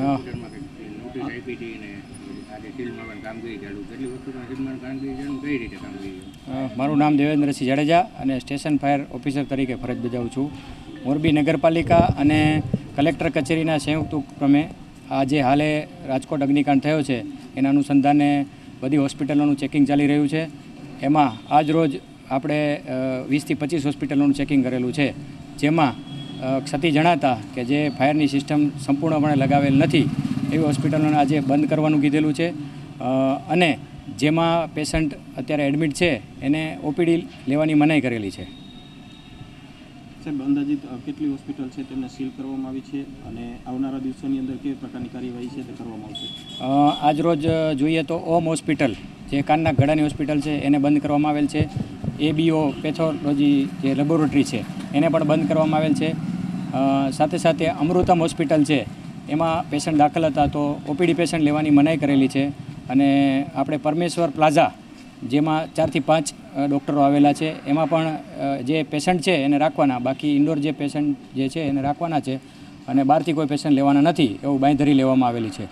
Notice આપી હતી ને આજે સીલ કામગીરી ચાલુ કેટલી હોસ્પિટલમાં સીલ કામગીરી ચાલુ કઈ રીતે કામગીરી મારું નામ દેવેન્દ્રસિંહ જાડેજા અને સ્ટેશન ફાયર ઓફિસર તરીકે ફરજ બજાવું છું. મોરબી નગરપાલિકા અને કલેક્ટર કચેરીના સંયુક્ત ઉપક્રમે આ જે હાલે રાજકોટ અગ્નિકાંડ થયો છે. એના અનુસંધાને બધી હોસ્પિટલોનું ચેકિંગ ચાલી રહ્યું છે. એમાં આજ રોજ આપણે વીસથી પચીસ હોસ્પિટલોનું ચેકિંગ કરેલું છે. જેમાં ક્ષતિ જણાતા કે જે ફાયરની સિસ્ટમ સંપૂર્ણપણે લગાવેલ નથી એવી હોસ્પિટલોને આજે બંધ કરવાનું કીધેલું છે. અને જેમાં પેશન્ટ અત્યારે એડમિટ છે એને ઓપીડી લેવાની મનાઈ કરેલી છે. સાહેબ અંદાજિત કેટલી હોસ્પિટલ છે તેમને સીલ કરવામાં આવી છે અને આવનારા દિવસોની અંદર કેવી પ્રકારની કાર્યવાહી છે તે કરવામાં આવશે? આજરોજ જોઈએ તો ઓમ હોસ્પિટલ જે કાનના ગળાની હોસ્પિટલ છે એને બંધ કરવામાં આવેલ છે. એબીઓ પેથોલોજી જે લેબોરેટરી છે, એને પણ બંધ કરવામાં આવેલ છે. સાથે સાથે અમૃતમ હોસ્પિટલ છે, એમાં પેશન્ટ દાખલ હતા તો ઓપીડી પેશન્ટ લેવાની મનાઈ કરેલી છે. અને આપણે પરમેશ્વર પ્લાઝા, જેમાં ચારથી પાંચ ડૉક્ટરો આવેલા છે, એમાં પણ જે પેશન્ટ છે એને રાખવાના, બાકી ઇન્ડોર જે પેશન્ટ જે છે એને રાખવાના છે. અને બહારથી કોઈ પેશન્ટ લેવાના નથી, એવું બાંયધરી લેવામાં આવેલી છે.